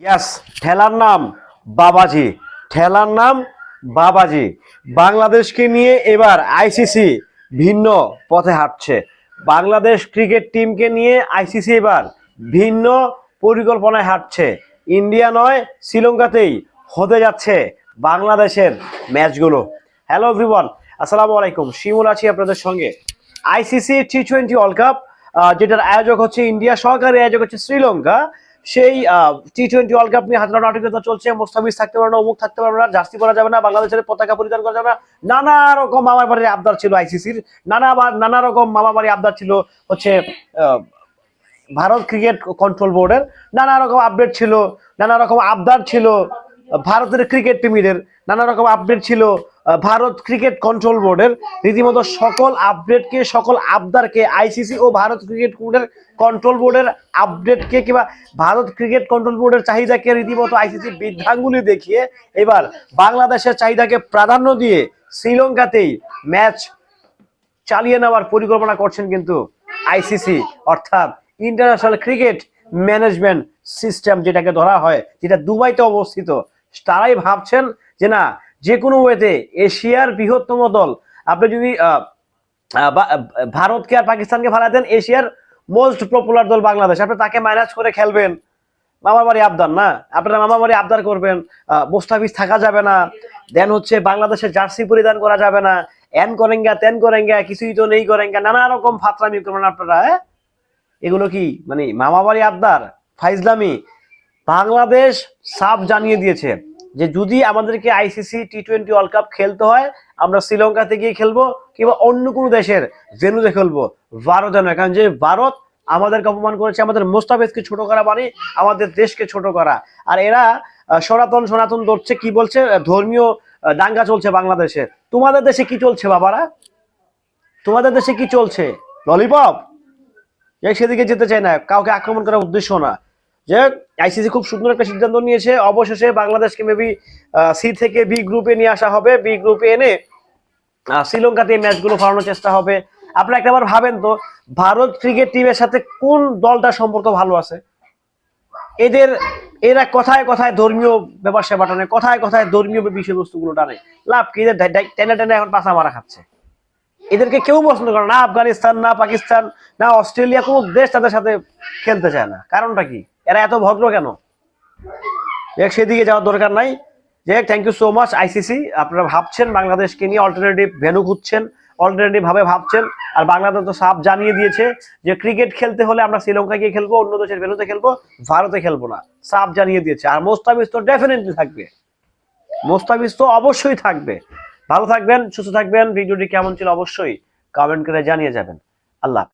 ইয়াস ঠেলার নাম বাবাজি। ঠেলার নাম বাবাজি। বাংলাদেশকে নিয়ে এবার আইসিসি ভিন্ন পথে হাঁটছে। বাংলাদেশ ক্রিকেট টিমকে নিয়ে আইসিসি এবার ভিন্ন পরিকল্পনায় হাঁটছে। ইন্ডিয়া নয়, শ্রীলঙ্কাতেই হতে যাচ্ছে বাংলাদেশের ম্যাচগুলো। হ্যালো এভরিওয়ান আসসালামু আলাইকুম। শিমুল আছি আপনাদের সঙ্গে। ICC T twenty world cup যেটার আয়োজক হচ্ছে ইন্ডিয়া, সহকারী আয়োজক হচ্ছে শ্রীলঙ্কা। সেই টি টোয়েন্টি ওয়ার্ল্ড কাপ নিয়ে হাজার নাটকীয়তা চলছে, মোস্তাফিজ থাকতে পারবে না, অমুক থাকতে পারবে না, জার্সি পরা যাবে না, বাংলাদেশের পতাকা পরিধান করা যাবে না, নানা রকম মামার বাড়ির আবদার ছিল আইসিসির নানা নানা রকম মামা বাড়ির আবদার ছিল হচ্ছে ভারত ক্রিকেট কন্ট্রোল বোর্ডের নানা রকম আপডেট ছিল, নানা রকম আবদার ছিল ভারতের ক্রিকেট টিমিদের নানা রকম আপডেট ছিল ভারত ক্রিকেট কন্ট্রোল বোর্ডের রীতিমতো সকল আপডেটকে সকল আবদারকে আইসিসি ও ভারত ক্রিকেট বোর্ডের কন্ট্রোল বোর্ডের আপডেটকে কিংবা ভারত ক্রিকেট কন্ট্রোল বোর্ডের চাহিদাকে রীতিমতো আইসিসি বৃদ্ধাঙ্গুলি দেখিয়ে এবার বাংলাদেশের চাহিদাকে প্রাধান্য দিয়ে শ্রীলঙ্কাতেই ম্যাচ চালিয়ে নেওয়ার পরিকল্পনা করছেন কিন্তু আইসিসি অর্থাৎ ইন্টারন্যাশনাল ক্রিকেট ম্যানেজমেন্ট সিস্টেম যেটাকে ধরা হয়, যেটা দুবাইতে অবস্থিত। তারাই ভাবছেন যে না, যে কোনো ওয়েতে এশিয়ার বৃহত্তম দল, আপনি যদি ভারতকে আর পাকিস্তানকে ভাড়া দেন, এশিয়ার মোস্ট পপুলার দল বাংলাদেশ। আপনি তাকে ম্যানেজ করে খেলবেন। মামা বাড়ি আবদার না? আপনারা মামা বাড়ি আবদার করবেন। মোস্তাফিজ থাকা যাবে না। দেন হচ্ছে বাংলাদেশের জার্সি পরিধান করা যাবে না। এন করেঙ্গা তেন করেঙ্গা, কিছুই তো নেই করেঙ্গা। নানা রকম ফাতরামি করবেন আপনারা হ্যাঁ? এগুলো কি? মানে মামা বাড়ি আবদার? ফাইজলামি? বাংলাদেশ সাফ জানিয়ে দিয়েছে যে যদি আমাদেরকে ICC T twenty world cup খেলতে হয়, আমরা শ্রীলঙ্কাতে গিয়ে খেলব কিংবা অন্য কোনো দেশের ভেন্যুতে খেলব। ভারতে নয় কারণ যে ভারত আমাদেরকে অপমান করেছে, আমাদের মোস্তাফেজকে ছোট করা মানে আমাদের দেশকে ছোট করা। আর এরা সনাতন সনাতন ধরছে কি বলছে? ধর্মীয় দাঙ্গা চলছে বাংলাদেশে। তোমাদের দেশে কি চলছে বাবারা? তোমাদের দেশে কি চলছে? ললিপপ? সেদিকে যেতে চায় না, কাউকে আক্রমণ করার উদ্দেশ্য না। যে আইসিসি খুব সুন্দর একটা সিদ্ধান্ত নিয়েছে। অবশেষে বাংলাদেশকে মেবি সি থেকে বি গ্রুপে নিয়ে আসা হবে। বি গ্রুপে এনে শ্রীলঙ্কাতে এই ম্যাচগুলো ফলানোর চেষ্টা হবে। আপনারা একটাবার ভাবেন তো, ভারত ক্রিকেট টিমের সাথে কোন দলটা সম্পর্ক ভালো আছে? এদের, এরা কথায় কথায় ধর্মীয় ব্যাপার সেবা টানে, কথায় কথায় ধর্মীয় বিষয়বস্তুগুলো টানে। লাভ কি? এদের টেনে টেনে এখন পাশা মারা খাচ্ছে। এদেরকে কেউ পছন্দ করে না আফগানিস্তান, না পাকিস্তান, না অস্ট্রেলিয়া, কোনো দেশ তাদের সাথে খেলতে চায় না। কারণটা কি? এরা এত ভদ্র কেন? দেখ সেদিকে যাওয়ার দরকার নাই। যে thank you so much ICC আপনারা ভাবছেন বাংলাদেশকে নিয়ে অল্টারনেটিভ ভেনু খুঁজছেন অল্টারনেটিভ ভাবে ভাবছেন, আর বাংলাদেশ তো সাপ জানিয়ে দিয়েছে যে ক্রিকেট খেলতে হলে আমরা শ্রীলঙ্কায় গিয়ে খেলব, অন্য দেশের ভেনুতে খেলব, ভারতে খেলব না। সাপ জানিয়ে দিয়েছে। আর মোস্তাফিজ তো ডেফিনেটলি থাকবে। মোস্তাফিজ তো অবশ্যই থাকবে। ভালো থাকবেন, সুস্থ থাকবেন। ভিডিওটি কেমন ছিল অবশ্যই কমেন্ট করে জানিয়ে যাবেন। আল্লাহ।